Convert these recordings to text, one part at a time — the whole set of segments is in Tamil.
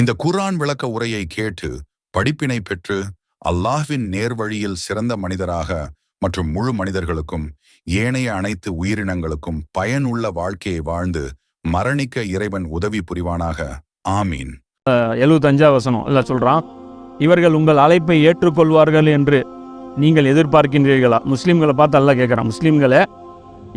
இந்த குர்ஆன் விளக்க உரையை கேட்டு படிப்பினை பெற்று அல்லாஹ்வின் நேர்வழியில் சிறந்த மனிதராக மற்றும் முழு மனிதர்களுக்கும் ஏனைய அனைத்து உயிரினங்களுக்கும் பயனுள்ள வாழ்க்கையை வாழ்ந்து மரணிக்க இறைவன் உதவி புரிவானாக. ஆமீன். எழுபத்தஞ்சா வசனம் இல்லை சொல்கிறான் இவர்கள் உங்கள் அழைப்பை ஏற்றுக்கொள்வார்கள் என்று நீங்கள் எதிர்பார்க்கின்றீர்களா? முஸ்லீம்களை பார்த்து அல்ல கேட்குறான் முஸ்லீம்களை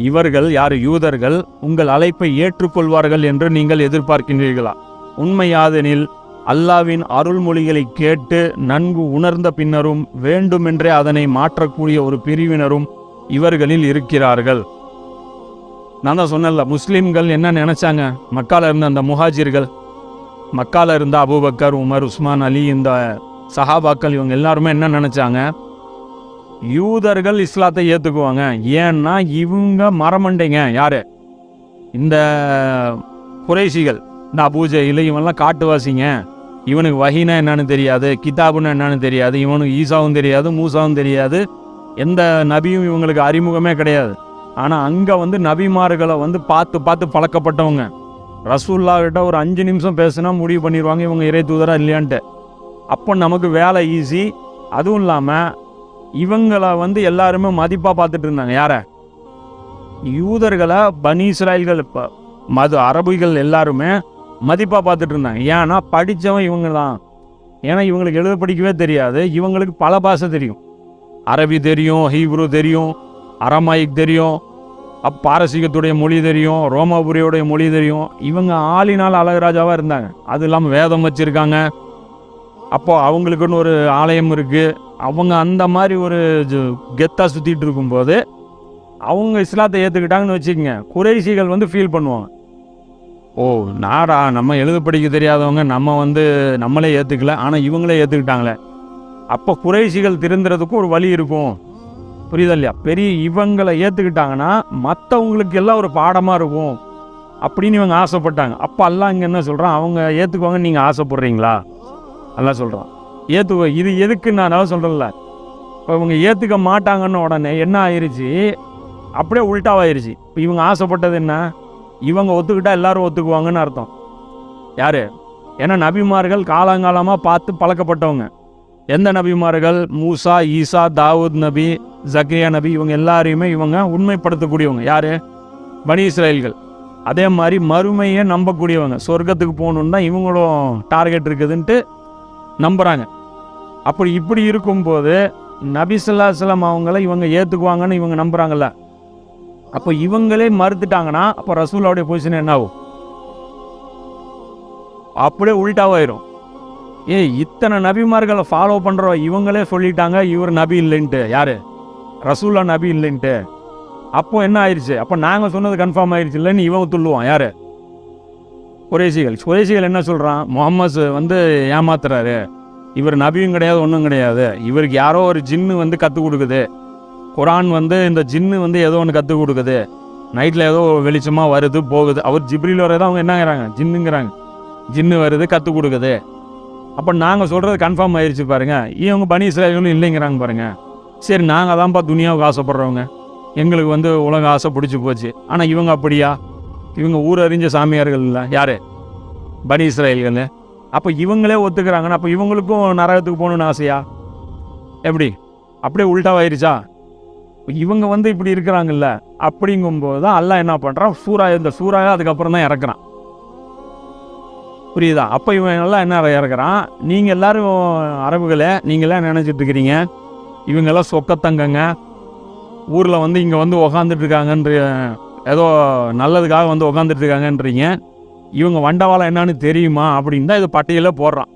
இவர்கள் யார் யூதர்கள் உங்கள் அழைப்பை ஏற்றுக்கொள்வார்கள் என்று நீங்கள் எதிர்பார்க்கின்றீர்களா? உண்மையாதெனில் அல்லாவின் அருள்மொழிகளை கேட்டு நன்கு உணர்ந்த பின்னரும் வேண்டுமென்றே அதனை மாற்றக்கூடிய ஒரு பிரிவினரும் இவர்களில் இருக்கிறார்கள். நான் தான் சொன்னேன்ல முஸ்லீம்கள் என்ன நினைச்சாங்க? மக்கால இருந்த அந்த முஹாஜிர்கள் மக்கால இருந்த அபுபக்கர் உமர் உஸ்மான் அலி இந்த சஹாபாக்கள் இவங்க எல்லாருமே என்ன நினைச்சாங்க? யூதர்கள் இஸ்லாத்தை ஏற்றுக்குவாங்க ஏன்னா இவங்க மரமண்டைங்க யாரு? இந்த குறைசிகள் நான் பூஜை இல்லை இவன்லாம் காட்டுவாசிங்க. இவனுக்கு வகினா என்னன்னு தெரியாது கிதாபுன்னு என்னன்னு தெரியாது இவனுக்கு ஈசாவும் தெரியாது மூசாவும் தெரியாது. எந்த நபியும் இவங்களுக்கு அறிமுகமே கிடையாது. ஆனால் அங்கே வந்து நபிமார்களை வந்து பார்த்து பார்த்து பழக்கப்பட்டவங்க. ரசூல்லாகிட்ட ஒரு அஞ்சு நிமிஷம் பேசுனா முடிவு பண்ணிடுவாங்க இவங்க இறை தூதராக இல்லையான்ட்டு. அப்போ நமக்கு வேலை ஈஸி அதுவும் இல்லாமல் இவங்களை வந்து எல்லாருமே மதிப்பாக பார்த்துட்டு இருந்தாங்க. யாரை? யூதர்களை பனி இஸ்ராயல்கள் இப்போ மது அரபுகள் எல்லாருமே மதிப்பாக பார்த்துட்டு இருந்தாங்க. ஏன்னா படித்தவன் இவங்க தான் ஏன்னா இவங்களுக்கு எழுத படிக்கவே தெரியாது. இவங்களுக்கு பல பாஷை தெரியும். அரபி தெரியும் ஹீப்ரு தெரியும் அரமாயிக் தெரியும் அப் பாரசீகத்துடைய மொழி தெரியும் ரோமாபுரியோடைய மொழி தெரியும். இவங்க ஆளினால் அழகராஜாவாக இருந்தாங்க. அது இல்லாமல் வேதம் வச்சுருக்காங்க. அப்போ அவங்களுக்குன்னு ஒரு ஆலயம் இருக்குது அவங்க அந்த மாதிரி ஒரு கெத்தாக சுற்றிட்டு இருக்கும்போது அவங்க இஸ்லாத்தை ஏற்றுக்கிட்டாங்கன்னு வச்சுக்கோங்க. குறைசிகள் வந்து ஃபீல் பண்ணுவாங்க. ஓ நாடா நம்ம எழுத படிக்க தெரியாதவங்க நம்ம வந்து நம்மளே ஏற்றுக்கல ஆனால் இவங்களே ஏற்றுக்கிட்டாங்களே அப்போ குறைசிகள் திருந்துறதுக்கும் ஒரு வழி இருக்கும். புரியுதா இல்லையா? பெரிய இவங்களை ஏற்றுக்கிட்டாங்கன்னா மற்றவங்களுக்கு எல்லாம் ஒரு பாடமாக இருக்கும் அப்படின்னு இவங்க ஆசைப்பட்டாங்க. அப்போ எல்லாம் இங்கே என்ன சொல்கிறான் அவங்க ஏற்றுக்குவாங்க நீங்கள் ஆசைப்படுறீங்களா? எல்லாம் சொல்கிறான் ஏற்றுக்கோ இது எதுக்கு நான் அதான் சொல்கிறேன்ல இப்போ இவங்க ஏற்றுக்க மாட்டாங்கன்னு உடனே என்ன ஆயிடுச்சு அப்படியே உள்டாவாயிருச்சு. இப்போ இவங்க ஆசைப்பட்டது என்ன? இவங்க ஒத்துக்கிட்டா எல்லாரும் ஒத்துக்குவாங்கன்னு அர்த்தம். யார்? ஏன்னா நபிமார்கள் காலங்காலமாக பார்த்து பழக்கப்பட்டவங்க. எந்த நபிமார்கள்? மூசா ஈசா தாவூத் நபி ஜக்ரியா நபி இவங்க எல்லாரையுமே இவங்க உண்மைப்படுத்தக்கூடியவங்க. யார்? பனி இஸ்ரேல்கள். அதே மாதிரி மறுமையை நம்பக்கூடியவங்க. சொர்க்கத்துக்கு போகணுன்னு தான் இவங்களும் டார்கெட் இருக்குதுன்ட்டு நம்புகிறாங்க அப்படி இப்படி இருக்கும்போது நபிசுல்லா ஸல்லல்லாஹு அவங்கள இவங்க ஏற்றுக்குவாங்கன்னு இவங்க நம்புகிறாங்கல்ல அப்போ இவங்களே மறுத்துட்டாங்கன்னா அப்போ ரசூலாவுடைய பொசிஷன் என்ன ஆகும் அப்படியே உள்டாவாயிரும். ஏய் இத்தனை நபிமார்களை ஃபாலோ பண்ணுறோம் இவங்களே சொல்லிட்டாங்க இவர் நபி இல்லைன்ட்டு. யாரு? ரசூல்லா நபி இல்லைன்ட்டு. அப்போ என்ன ஆயிடுச்சு அப்போ நாங்கள் சொன்னது கன்ஃபார்ம் ஆயிடுச்சு இல்லைன்னு இவன் துள்ளுவான். யாரு? குறைசிகள் குறைசிகள் என்ன சொல்கிறான் முகம்மது வந்து ஏமாத்துறாரு. இவர் நபியும் கிடையாது ஒன்றும் கிடையாது. இவருக்கு யாரோ ஒரு ஜின்னு வந்து கற்றுக் கொடுக்குது. குரான் வந்து இந்த ஜின்னு வந்து ஏதோ ஒன்று கற்றுக் கொடுக்குது. நைட்டில் ஏதோ வெளிச்சமாக வருது போகுது. அவர் ஜிப்ரில் வரதான் அவங்க என்னங்கிறாங்க ஜின்னுங்கிறாங்க. ஜின்னு வருது கற்றுக் கொடுக்குது. அப்போ நாங்கள் சொல்கிறது கன்ஃபார்ம் ஆயிடுச்சு பாருங்க. இவங்க பனி இஸ்ராயலும் இல்லைங்கிறாங்க பாருங்கள் சரி நாங்கள் தான்ப்பா துனியாவுக்கு ஆசைப்படுறவங்க. எங்களுக்கு வந்து உலக ஆசை பிடிச்சி போச்சு. ஆனால் இவங்க அப்படியா? இவங்க ஊர் அறிஞ்ச சாமியார்கள் இல்லை. யார்? பனி இஸ்ரேல்கள் அப்போ இவங்களே ஒத்துக்கிறாங்கன்னா அப்போ இவங்களுக்கும் நரகத்துக்கு போகணுன்னு ஆசையா? எப்படி? அப்படியே உள்டாவாயிருச்சா இவங்க வந்து இப்படி இருக்கிறாங்கல்ல அப்படிங்கும்போது தான் அல்லாஹ் என்ன பண்ணுறான் சூறா இந்த சூறாவை அதுக்கப்புறம் தான் இறக்குறான். புரியுதா? அப்போ இவன் எல்லாம் என்ன இறக்குறான்? நீங்கள் எல்லோரும் அரபுகளை நீங்களாம் நினச்சிட்ருக்கிறீங்க இவங்கெல்லாம் சொக்கத்தங்கங்க ஊரில் வந்து இங்கே வந்து உக்காந்துட்டு இருக்காங்கன்ற ஏதோ நல்லதுக்காக வந்து உக்காந்துட்டு இருக்காங்கன்றீங்க. இவங்க வண்டவாளம் என்னன்னு தெரியுமா? அப்படின்னு தான் இது பட்டியலில் போடுறான்.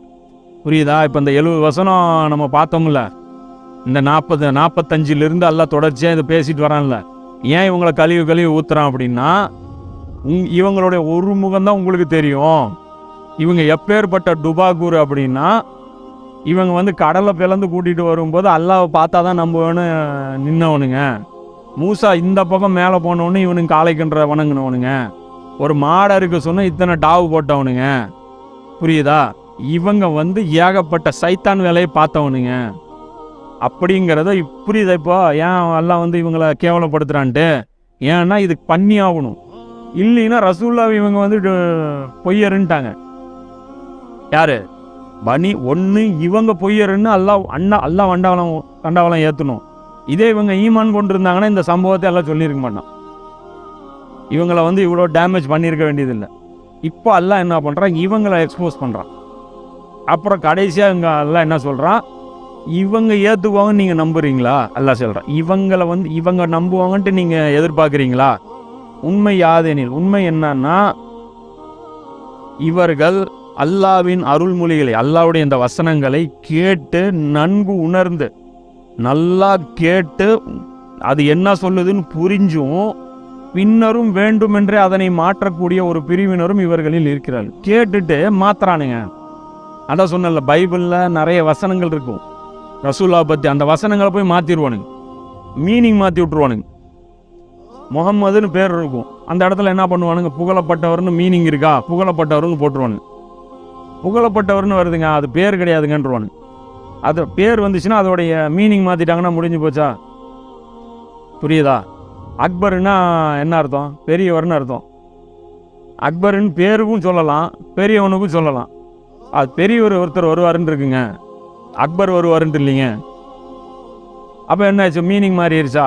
புரியுதா? இப்போ இந்த எழுபது வசனம் நம்ம பார்த்தோம்ல இந்த நாற்பது நாற்பத்தஞ்சிலிருந்து எல்லாம் தொடர்ச்சியாக இதை பேசிட்டு வரான்ல. ஏன் இவங்களை கழிவு கழிவு ஊத்துறான் அப்படின்னா உங் இவங்களுடைய ஒரு முகம்தான் உங்களுக்கு தெரியும். இவங்க எப்பேற்பட்ட டுபாகூர் அப்படின்னா இவங்க வந்து கடலை பிளந்து கூட்டிகிட்டு வரும்போது அல்லாவை பார்த்தா தான் நம்புவேன்னு நின்னவனுங்க. மூசா இந்த பக்கம் மேலே போனவனு இவனுக்கு காலைக்கின்ற வணங்கினவனுங்க. ஒரு மாடை இருக்க சொன்ன இத்தனை டாவு போட்டவனுங்க. புரியுதா? இவங்க வந்து ஏகப்பட்ட சைத்தான் வேலையை பார்த்தவனுங்க. அப்படிங்கிறத இப்~ இப்போ? ஏன் எல்லாம் வந்து இவங்களை கேவலப்படுத்துறான்ட்டு? ஏன்னா இது பண்ணி ஆகணும் இல்லைன்னா ரசூல்லா இவங்க வந்து பொய்யருன்ட்டாங்க. யாரு? பனி ஒன்று இவங்க பொய்யருன்னு எல்லாம் அண்ணா எல்லாம் வண்டாவளம் கண்டாவளம் ஏற்றணும் இதே இவங்க ஈமான் கொண்டு இருந்தாங்கன்னா இந்த சம்பவத்தை எல்லாம் சொல்லியிருக்க மாட்டான். இவங்களை வந்து இவ்வளோ டேமேஜ் பண்ணியிருக்க வேண்டியதில்லை. இப்போ எல்லாம் என்ன பண்ணுறான் இவங்களை எக்ஸ்போஸ் பண்ணுறான் அப்புறம் கடைசியாக இங்கே எல்லாம் என்ன சொல்கிறான் இவங்க ஏற்றுக்குவாங்கன்னு நீங்கள் நம்புறீங்களா? அல்லாஹ் சொல்கிறான் இவங்களை வந்து இவங்க நம்புவாங்கன்ட்டு நீங்கள் எதிர்பார்க்குறீங்களா? உண்மை யாதெனில் உண்மை என்னன்னா இவர்கள் அல்லாவின் அருள்மொழிகளை அல்லாவுடைய இந்த வசனங்களை கேட்டு நன்கு உணர்ந்து நல்லா கேட்டு அது என்ன சொல்லுதுன்னு புரிஞ்சும் பின்னரும் வேண்டுமென்றே அதனை மாற்றக்கூடிய ஒரு பிரிவினரும் இவர்களில் இருக்கிறார்கள். கேட்டுட்டு மாத்துறானுங்க. அதான் சொன்னல பைபிளில் நிறைய வசனங்கள் இருக்கும். ரசூல்லா பற்றி அந்த வசனங்களை போய் மாற்றிடுவானுங்க மீனிங் மாற்றி விட்ருவானுங்க முகம்மதுன்னு பேர் இருக்கும். அந்த இடத்துல என்ன பண்ணுவானுங்க? புகழப்பட்டவர்னு மீனிங் இருக்கா? புகழப்பட்டவர்னு போட்டுருவானுங்க. புகழப்பட்டவர்னு வருதுங்க. அது பேர் கிடையாதுங்கன்றவானுங்க. அது பேர் வந்துச்சுன்னா அதோடைய மீனிங் மாற்றிட்டாங்கன்னா முடிஞ்சு போச்சா? புரியுதா? அக்பர்னா என்ன அர்த்தம்? பெரியவர்னு அர்த்தம். அக்பருன்னு பேருக்கும் சொல்லலாம் பெரியவனுக்கும் சொல்லலாம். அது பெரியவர் ஒருத்தர் வருவாருன்னு இருக்குங்க அக்பர் வருவாருன்ட்டு இல்லைங்க அப்போ என்னாச்சு? மீனிங் மாறிடுச்சா?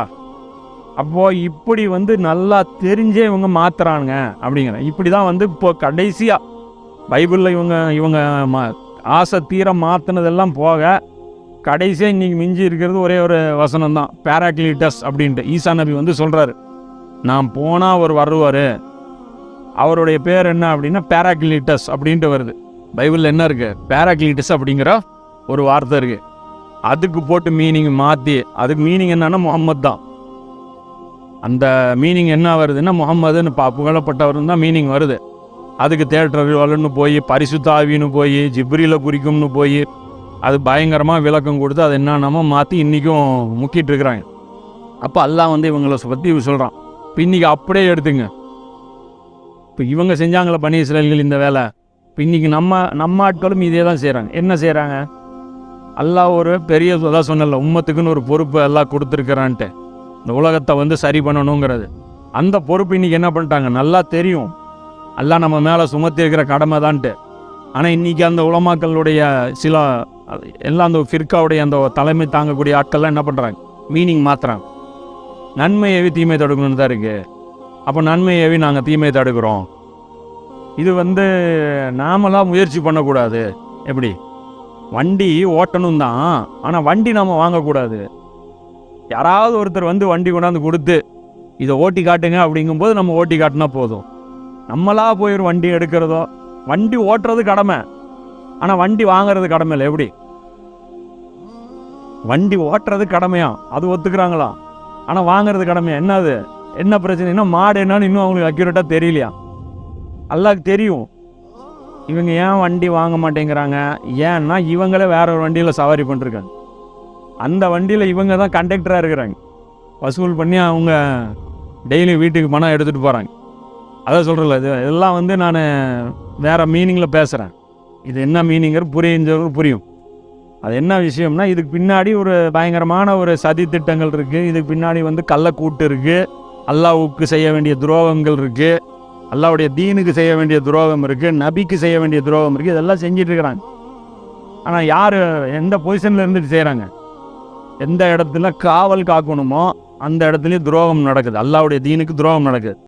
அப்போது இப்படி வந்து நல்லா தெரிஞ்சே இவங்க மாற்றுறானுங்க அப்படிங்கிற. இப்படி தான் வந்து இப்போ கடைசியாக பைபிளில் இவங்க இவங்க மா ஆசை தீர மாற்றினதெல்லாம் போக கடைசியாக இன்றைக்கி மிஞ்சி இருக்கிறது ஒரே ஒரு வசனம் தான் பேராக்லிட்டஸ் அப்படின்ட்டு. ஈசா நபி வந்து சொல்கிறாரு நான் போனால் அவர் வருவார். அவருடைய பேர் என்ன அப்படின்னா பேராக்லிட்டஸ் அப்படின்ட்டு வருது. பைபிளில் என்ன இருக்குது பேராக்லிட்டஸ் அப்படிங்கிற ஒரு வார்த்தை இருக்குது அதுக்கு போட்டு மீனிங் மாற்றி அதுக்கு மீனிங் என்னன்னா முகம்மது தான். அந்த மீனிங் என்ன வருதுன்னா முகம்மதுன்னு பா புகழப்பட்டவர்னு தான் மீனிங் வருது. அதுக்கு தேட்டர்னு போய் பரிசுத்தாவின்னு போய் ஜிப்ரியில் குறிக்கும்னு போய் அது பயங்கரமாக விளக்கம் கொடுத்து அது என்னென்னமோ மாற்றி இன்றைக்கும் முக்கிட்டு இருக்கிறாங்க. அப்போ எல்லாம் வந்து இவங்கள பற்றி சொல்கிறான் இப்போ இன்றைக்கி அப்படியே எடுத்துங்க. இப்போ இவங்க செஞ்சாங்களே பனி இஸ்ரேல்கள் இந்த வேலை. இப்போ இன்றைக்கி நம்ம நம்ம ஆட்களும் இதே தான் செய்கிறாங்க என்ன செய்கிறாங்க அல்லாஹ் ஒரு பெரிய இதாக சொன்னல உம்மத்துக்குன்னு ஒரு பொறுப்பு எல்லாம் கொடுத்துருக்குறான்ட்டு. இந்த உலகத்தை வந்து சரி பண்ணணுங்கிறது. அந்த பொறுப்பு இன்றைக்கி என்ன பண்ணிட்டாங்க? நல்லா தெரியும். எல்லாம் நம்ம மேலே சுமத்திருக்கிற கடமை தான்ட்டு. ஆனால் இன்றைக்கி அந்த உலமாக்களுடைய சில அது எல்லாம் அந்த ஃபிர்காவுடைய அந்த தலைமை தாங்கக்கூடிய ஆட்கள்லாம் என்ன பண்ணுறாங்க மீனிங் மாற்றுறாங்க நன்மை தீமை தடுக்கணும்னு தான் இருக்குது அப்போ நன்மை நாங்கள் தீமையை தடுக்கிறோம். இது வந்து நாமளாம் முயற்சி பண்ணக்கூடாது. எப்படி? வண்டி ஓட்டணும் தான் ஆனால் வண்டி நம்ம வாங்கக்கூடாது. யாராவது ஒருத்தர் வந்து வண்டி கொண்டாந்து கொடுத்து இதை ஓட்டி காட்டுங்க அப்படிங்கும்போது நம்ம ஓட்டி காட்டினா போதும். நம்மளாக போய் ஒரு வண்டி எடுக்கிறதோ வண்டி ஓட்டுறது கடமை. ஆனால் வண்டி வாங்குறது கடமை இல்லை. எப்படி? வண்டி ஓட்டுறது கடமையா? அது ஒத்துக்கிறாங்களா? ஆனால் வாங்குறது கடமையா? என்னது? என்ன பிரச்சனைனா மாடு என்னன்னு இன்னும் அவங்களுக்கு அக்யூரேட்டாக தெரியலையா? அல்லாஹ்க்கு தெரியும். இவங்க ஏன் வண்டி வாங்க மாட்டேங்கிறாங்க? ஏன்னா இவங்களே வேற ஒரு வண்டியில் சவாரி பண்ணிருக்காங்க அந்த வண்டியில் இவங்க தான் கண்டக்டராக இருக்கிறாங்க. வசூல் பண்ணி அவங்க டெய்லி வீட்டுக்கு பணம் எடுத்துகிட்டு போகிறாங்க அதான் சொல்கிறல இது இதெல்லாம் வந்து நான் வேறு மீனிங்கில் பேசுகிறேன் இது என்ன மீனிங்கிற புரியுஞ்சவர்கள் புரியும். அது என்ன விஷயம்னா இதுக்கு பின்னாடி ஒரு பயங்கரமான ஒரு சதி திட்டங்கள் இருக்குது இதுக்கு பின்னாடி வந்து கள்ளக்கூட்டு இருக்குது அல்லாவுக்கு செய்ய வேண்டிய துரோகங்கள் இருக்குது அல்லாவுடைய தீனுக்கு செய்ய வேண்டிய துரோகம் இருக்குது நபிக்கு செய்ய வேண்டிய துரோகம் இருக்குது இதெல்லாம் செஞ்சிட்டு இருக்கிறாங்க. ஆனால் யார் எந்த பொசிஷனில் இருந்துட்டு செய்கிறாங்க எந்த இடத்துல காவல் காக்கணுமோ அந்த இடத்துலையும் துரோகம் நடக்குது. அல்லாவுடைய தீனுக்கு துரோகம் நடக்குது.